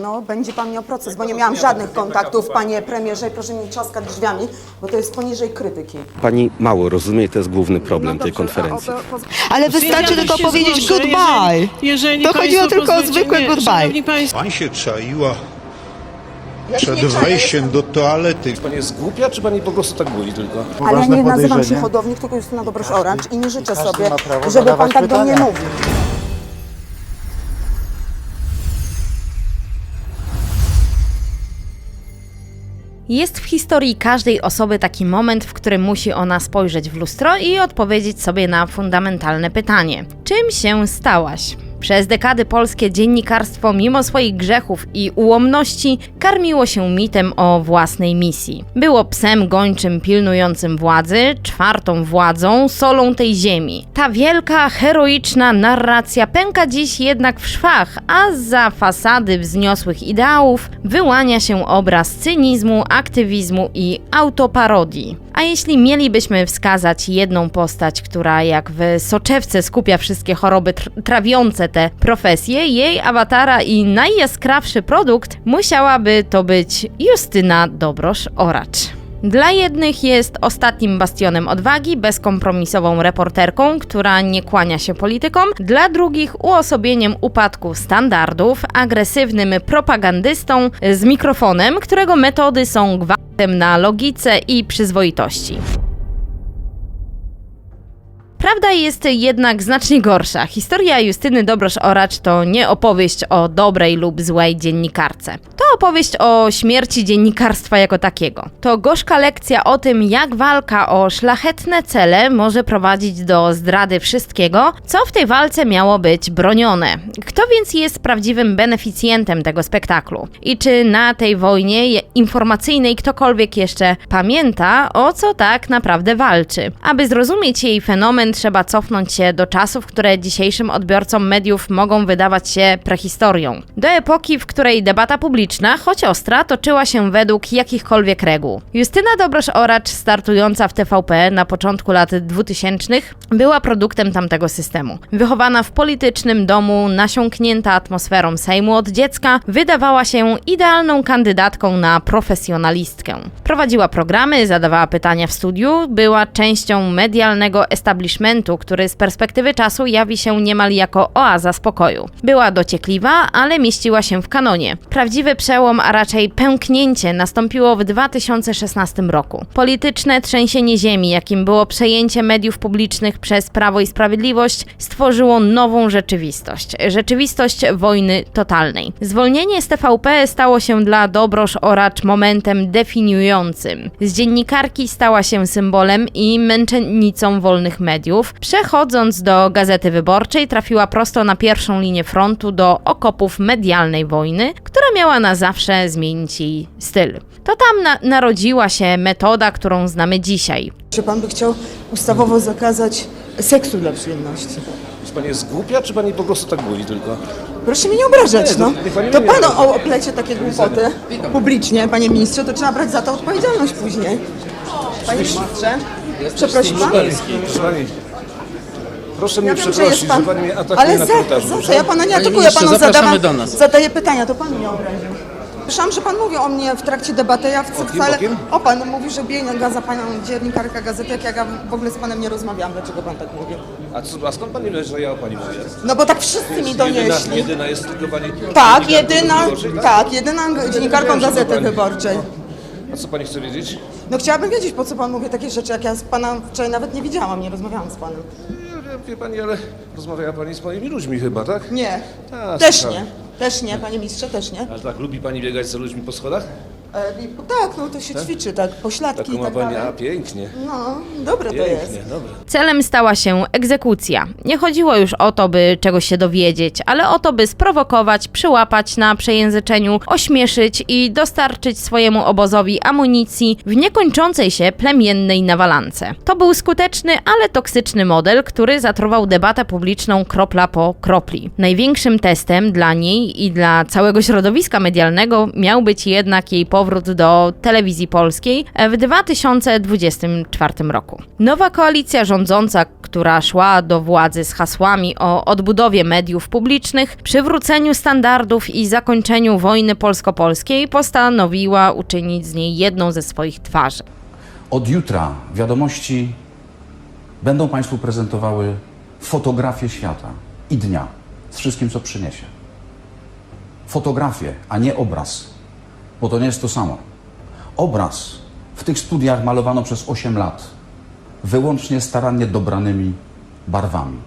pewno będzie pan miał proces, bo nie miałam żadnych kontaktów, panie premierze, i proszę mi nie trzaskać drzwiami, bo to jest poniżej krytyki. Pani mało rozumie, to jest główny problem tej konferencji. Ale wystarczy tylko powiedzieć goodbye. Jeżeli, jeżeli To chodziło tylko o zwykłe goodbye. Pani się czaiła przed wejściem do toalety. Pani jest głupia, czy pani po prostu tak mówi tylko? Ale ja nie nazywam się hodownik, tylko Justyna Dobrosz-Oracz i nie życzę sobie, żeby pan tak do mnie mówił. Jest w historii każdej osoby taki moment, w którym musi ona spojrzeć w lustro i odpowiedzieć sobie na fundamentalne pytanie: czym się stałaś? Przez dekady polskie dziennikarstwo, mimo swoich grzechów i ułomności, karmiło się mitem o własnej misji. Było psem gończym pilnującym władzy, czwartą władzą, solą tej ziemi. Ta wielka, heroiczna narracja pęka dziś jednak w szwach, a za fasady wzniosłych ideałów wyłania się obraz cynizmu, aktywizmu i autoparodii. A jeśli mielibyśmy wskazać jedną postać, która jak w soczewce skupia wszystkie choroby tr- trawiące te profesje, jej awatara i najjaskrawszy produkt musiałaby to być Justyna Dobrosz-Oracz. Dla jednych jest ostatnim bastionem odwagi, bezkompromisową reporterką, która nie kłania się politykom, dla drugich uosobieniem upadku standardów, agresywnym propagandystą z mikrofonem, którego metody są gwałtem na logice i przyzwoitości. Prawda jest jednak znacznie gorsza. Historia Justyny Dobrosz-Oracz to nie opowieść o dobrej lub złej dziennikarce. To opowieść o śmierci dziennikarstwa jako takiego. To gorzka lekcja o tym, jak walka o szlachetne cele może prowadzić do zdrady wszystkiego, co w tej walce miało być bronione. Kto więc jest prawdziwym beneficjentem tego spektaklu? I czy na tej wojnie informacyjnej ktokolwiek jeszcze pamięta, o co tak naprawdę walczy? Aby zrozumieć jej fenomen, trzeba cofnąć się do czasów, które dzisiejszym odbiorcom mediów mogą wydawać się prehistorią. Do epoki, w której debata publiczna, choć ostra, toczyła się według jakichkolwiek reguł. Justyna Dobrosz-Oracz, startująca w TVP na początku lat 2000, była produktem tamtego systemu. Wychowana w politycznym domu, nasiąknięta atmosferą Sejmu od dziecka, wydawała się idealną kandydatką na profesjonalistkę. Prowadziła programy, zadawała pytania w studiu, była częścią medialnego establishmentu, który z perspektywy czasu jawi się niemal jako oaza spokoju. Była dociekliwa, ale mieściła się w kanonie. Prawdziwy przełom, a raczej pęknięcie nastąpiło w 2016 roku. Polityczne trzęsienie ziemi, jakim było przejęcie mediów publicznych przez Prawo i Sprawiedliwość, stworzyło nową rzeczywistość. Rzeczywistość wojny totalnej. Zwolnienie z TVP stało się dla Dobrosz Oracz momentem definiującym. Z dziennikarki stała się symbolem i męczennicą wolnych mediów. Przechodząc do Gazety Wyborczej, trafiła prosto na pierwszą linię frontu do okopów medialnej wojny, która miała na zawsze zmienić jej styl. To tam na- narodziła się metoda, którą znamy dzisiaj. Czy pan by chciał ustawowo zakazać seksu dla przyjemności? Czy pani jest głupia, czy pani po prostu tak mówi tylko? Proszę mnie nie obrażać, Nie, no. to pan o oplecie takie głupoty publicznie, panie ministrze, to trzeba brać za to odpowiedzialność później. Panie ministrze, przeprosi pan? Proszę pani, proszę mnie że przeprosić, pan, że pani mnie atakuje ale na za, korytarzu. za co? dobrze? Ja pana nie Panie atakuję, ja panu zapraszamy zadawam, do nas. zadaję pytania, to pan mnie obraził. Słyszałam, że pan mówił o mnie w trakcie debaty, ja kim, wcale... o kim? O, pan mówi, że bije ga za panią dziennikarka gazety, jak ja w ogóle z panem nie rozmawiałam, dlaczego pan tak mówi? A, co, a skąd pani wie, że ja o pani mówię? No bo tak wszyscy mi Jedyna, donieśli. jedyna jest tylko pani... Tak, dziennikarką jedyna, wyborczej, tak, jedyna dziennikarką wiem, że to Gazety pani. Wyborczej. A co pani chce wiedzieć? No chciałabym wiedzieć, po co pan mówi takie rzeczy, jak ja z pana wczoraj nawet nie widziałam, nie rozmawiałam z panem. Wie pani, ale rozmawiała pani z moimi ludźmi chyba, tak? Nie, Tak, też słucham. nie, też nie, panie mistrze, też nie. Ale tak, lubi pani biegać za ludźmi po schodach? E, tak, no to się ćwiczy, tak, pośladki Taką i tak dalej. a pięknie. No, dobre to Pięknie, jest. dobra. Celem stała się egzekucja. Nie chodziło już o to, by czegoś się dowiedzieć, ale o to, by sprowokować, przyłapać na przejęzyczeniu, ośmieszyć i dostarczyć swojemu obozowi amunicji w niekończącej się plemiennej nawalance. To był skuteczny, ale toksyczny model, który zatruwał debatę publiczną kropla po kropli. Największym testem dla niej i dla całego środowiska medialnego miał być jednak jej powrót powrót do telewizji polskiej w 2024 roku. Nowa koalicja rządząca, która szła do władzy z hasłami o odbudowie mediów publicznych, przywróceniu standardów i zakończeniu wojny polsko-polskiej, postanowiła uczynić z niej jedną ze swoich twarzy. Od jutra wiadomości będą Państwu prezentowały fotografię świata i dnia z wszystkim, co przyniesie. Fotografię, a nie obraz, bo to nie jest to samo. Obraz w tych studiach malowano przez 8 lat, wyłącznie starannie dobranymi barwami.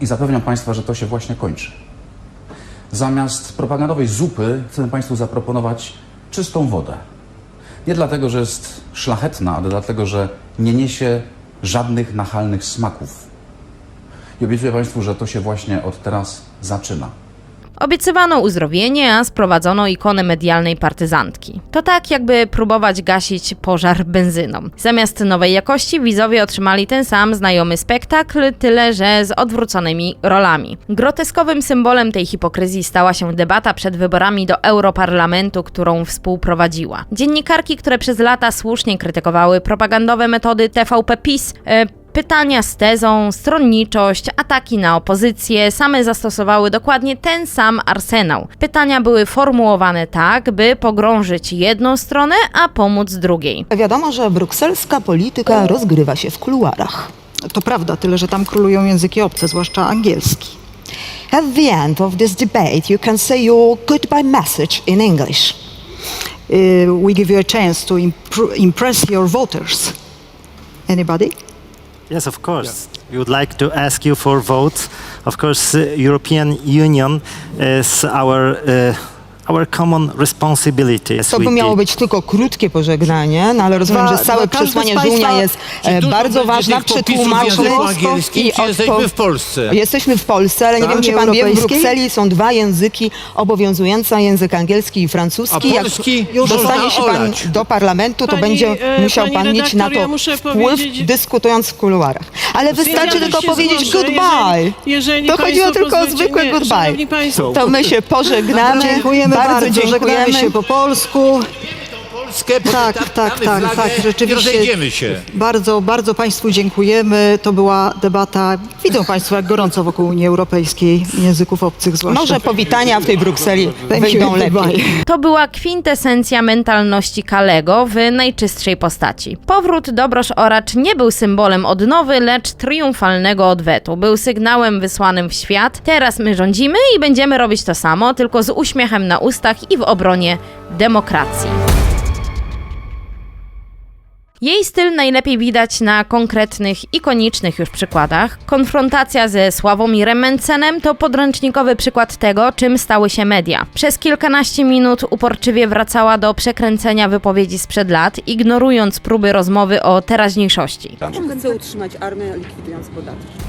I zapewniam Państwa, że to się właśnie kończy. Zamiast propagandowej zupy chcę Państwu zaproponować czystą wodę. Nie dlatego, że jest szlachetna, ale dlatego, że nie niesie żadnych nachalnych smaków. I obiecuję Państwu, że to się właśnie od teraz zaczyna. Obiecywano uzdrowienie, a sprowadzono ikonę medialnej partyzantki. To tak, jakby próbować gasić pożar benzyną. Zamiast nowej jakości widzowie otrzymali ten sam znajomy spektakl, tyle że z odwróconymi rolami. Groteskowym symbolem tej hipokryzji stała się debata przed wyborami do Europarlamentu, którą współprowadziła. Dziennikarki, które przez lata słusznie krytykowały propagandowe metody TVP PiS, e, Pytania z tezą, stronniczość, ataki na opozycję same zastosowały dokładnie ten sam arsenał. Pytania były formułowane tak, by pogrążyć jedną stronę, a pomóc drugiej. Wiadomo, że brukselska polityka rozgrywa się w kuluarach. To prawda, tyle że tam królują języki obce, zwłaszcza angielski. At the end of this debate, you can say your goodbye message in English. Uh, we give you a chance to impr- impress your voters. Anybody? Yes, of course. We would like to ask you for vote. Of course, uh, European Union is our uh, our common responsibility. as To by miało did. być tylko krótkie pożegnanie, no ale rozumiem, że całe każdy przesłanie państwa- Żółnia jest e, bardzo ważne, przetłumaczone angielskim, czy jesteśmy w Polsce? Jesteśmy w Polsce, ale nie Tak. wiem, czy pan wie, w Europejskiej? Brukseli są dwa języki obowiązujące, język angielski i francuski. A polski Jak dostanie się pan olać. do parlamentu, to Pani, będzie e, musiał pani pan mieć na redaktor, to ja muszę wpływ, powiedzieć- dyskutując w kuluarach. Ale wystarczy tylko powiedzieć goodbye. To chodziło tylko o zwykłe goodbye. To my się pożegnamy. Dziękujemy bardzo, żegnamy się po polsku. Polskę, Tak, tak, tak, tak, rzeczywiście. I rozejdziemy się. Bardzo, bardzo Państwu dziękujemy. To była debata, widzą Państwo, jak gorąco wokół Unii Europejskiej, języków obcych zwłaszcza. Może powitania w tej Brukseli wyjdą lepiej. To była kwintesencja mentalności Kalego w najczystszej postaci. Powrót Dobrosz Oracz nie był symbolem odnowy, lecz triumfalnego odwetu. Był sygnałem wysłanym w świat. Teraz my rządzimy i będziemy robić to samo, tylko z uśmiechem na ustach i w obronie demokracji. Jej styl najlepiej widać na konkretnych, ikonicznych już przykładach. Konfrontacja ze Sławomirem Mencenem to podręcznikowy przykład tego, czym stały się media. Przez kilkanaście minut uporczywie wracała do przekręcenia wypowiedzi sprzed lat, ignorując próby rozmowy o teraźniejszości. Chcę utrzymać armię, likwidując podatki.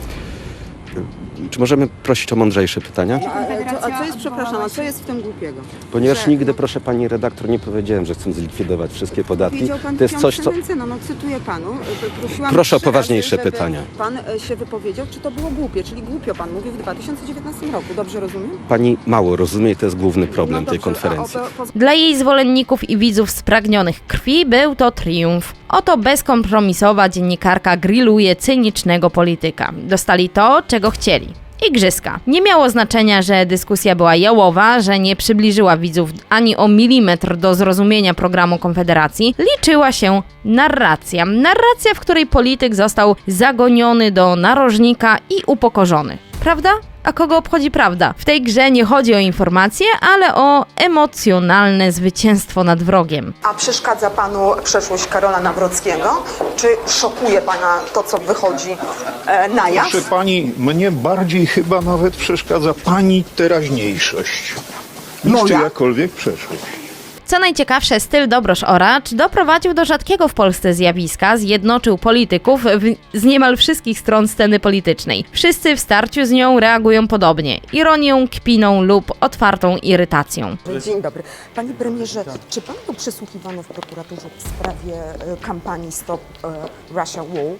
Czy możemy prosić o mądrzejsze pytania? A, co, a co jest, przepraszam, a co jest w tym głupiego? Ponieważ Że- nigdy, proszę pani redaktor, nie powiedziałem, że chcę zlikwidować wszystkie podatki. Powiedział pan To jest coś, co. Mencena, no cytuję panu. y, Prosiłam Proszę o trzy razy, poważniejsze żeby pytania. Pan y, się wypowiedział, czy to było głupie, czyli głupio pan mówił w 2019 roku, dobrze rozumiem? Pani mało rozumie, to jest główny problem no tej dobrze, konferencji. A, o, po, Dla jej zwolenników i widzów spragnionych krwi był to triumf. Oto bezkompromisowa dziennikarka grilluje cynicznego polityka. Dostali to, czego chcieli. Igrzyska. Nie miało znaczenia, że dyskusja była jałowa, że nie przybliżyła widzów ani o milimetr do zrozumienia programu Konfederacji. Liczyła się narracja. Narracja, w której polityk został zagoniony do narożnika i upokorzony. Prawda? A kogo obchodzi prawda? W tej grze nie chodzi o informacje, ale o emocjonalne zwycięstwo nad wrogiem. a przeszkadza panu przeszłość Karola Nawrockiego? Czy szokuje pana to, co wychodzi e, na jaw? Proszę pani, mnie bardziej chyba nawet przeszkadza pani teraźniejszość. Niż Moja? czyjakolwiek przeszłość. Co najciekawsze, styl Dobrosz Oracz doprowadził do rzadkiego w Polsce zjawiska, zjednoczył polityków z niemal wszystkich stron sceny politycznej. Wszyscy w starciu z nią reagują podobnie, ironią, kpiną lub otwartą irytacją. Dzień dobry. Panie premierze, czy pan był przesłuchiwany w prokuraturze w sprawie e, kampanii Stop e, Russia Wall?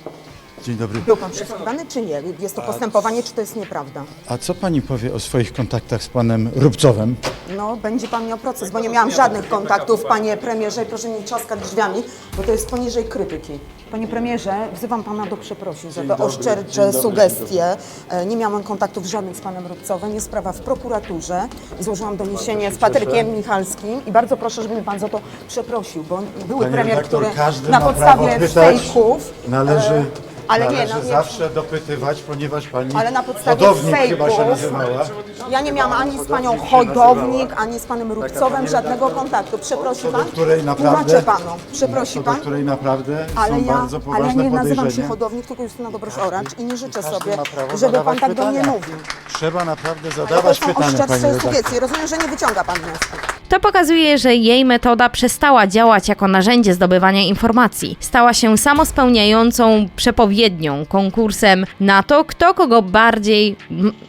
Dzień dobry. Był pan przesłuchiwany czy nie? Jest to postępowanie, czy to jest nieprawda? A co pani powie o swoich kontaktach z panem Rubcowem? No, będzie pan miał proces, bo nie miałam żadnych kontaktów, panie premierze, i proszę nie trzaskać drzwiami, bo to jest poniżej krytyki. Panie premierze, wzywam pana do przeprosin za te oszczercze sugestie. E, Nie miałam kontaktów żadnych z panem Rubcowem, jest sprawa w prokuraturze. Złożyłam doniesienie z Patrykiem Michalskim i bardzo proszę, żeby mnie pan za to przeprosił, bo były Panie premier, redaktor, który każdy na ma podstawie pytać. fejków... Należy, e, ale nie, należy no, nie, zawsze dopytywać, ponieważ pani ale na podstawie hodownik chyba się fejków. nazywała. Ja nie miałam ani z panią Hodownik, ani z panem Rubcowem żadnego kontaktu. Przeprosi pan? której naprawdę- Tłumaczę panu. Przeprosi Co do pan? której naprawdę Ale są ja, bardzo ale ja poważne nie nazywam się podejrzenia. Hodownik, tylko Justyna Dobrosz-Oracz i nie życzę Każdy sobie, ma prawo żeby pan zadawać tak do mnie pytania. mówił. Trzeba naprawdę Ale to zadawać są pytania, pani oszczercze redaktor. sugestie. Rozumiem, że nie wyciąga pan wniosków. To pokazuje, że jej metoda przestała działać jako narzędzie zdobywania informacji. Stała się samospełniającą przepowiednią, konkursem na to, kto kogo bardziej,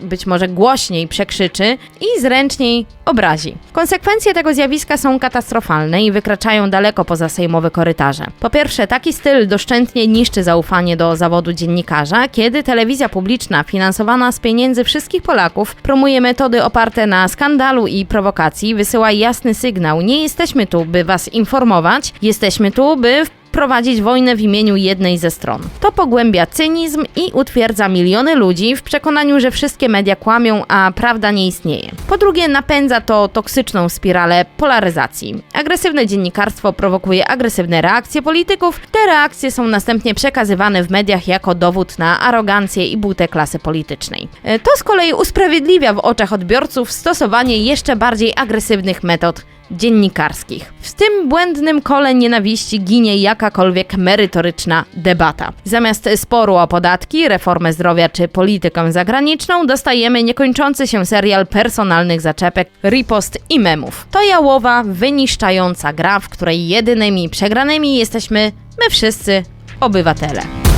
być może głośniej przekrzyczy i zręczniej obrazi. Konsekwencje tego zjawiska są katastrofalne i wykraczają daleko poza sejmowe korytarze. Po pierwsze, taki styl doszczętnie niszczy zaufanie do zawodu dziennikarza, kiedy telewizja publiczna finansowana z pieniędzy wszystkich Polaków promuje metody oparte na skandalu i prowokacji, wysyła jasny sygnał: nie jesteśmy tu, by was informować, jesteśmy tu, by prowadzić wojnę w imieniu jednej ze stron. To pogłębia cynizm i utwierdza miliony ludzi w przekonaniu, że wszystkie media kłamią, a prawda nie istnieje. Po drugie, napędza to toksyczną spiralę polaryzacji. Agresywne dziennikarstwo prowokuje agresywne reakcje polityków. Te reakcje są następnie przekazywane w mediach jako dowód na arogancję i butę klasy politycznej. E, To z kolei usprawiedliwia w oczach odbiorców stosowanie jeszcze bardziej agresywnych metod dziennikarskich. W tym błędnym kole nienawiści ginie jakakolwiek merytoryczna debata. Zamiast sporu o podatki, reformę zdrowia czy politykę zagraniczną, dostajemy niekończący się serial personalnych zaczepek, ripost i memów. To jałowa, wyniszczająca gra, w której jedynymi przegranymi jesteśmy my wszyscy, obywatele.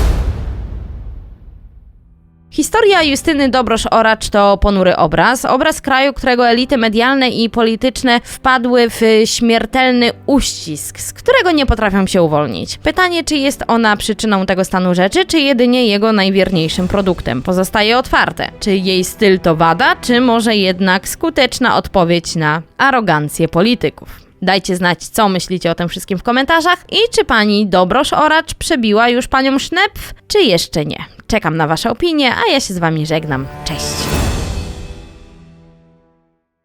Historia Justyny Dobrosz-Oracz to ponury obraz. Obraz kraju, którego elity medialne i polityczne wpadły w śmiertelny uścisk, z którego nie potrafią się uwolnić. Pytanie, czy jest ona przyczyną tego stanu rzeczy, czy jedynie jego najwierniejszym produktem, pozostaje otwarte. Czy jej styl to wada, czy może jednak skuteczna odpowiedź na arogancję polityków? Dajcie znać, co myślicie o tym wszystkim w komentarzach i czy pani Dobrosz-Oracz przebiła już panią Sznepf, czy jeszcze nie. Czekam na wasze opinie, a ja się z wami żegnam. Cześć!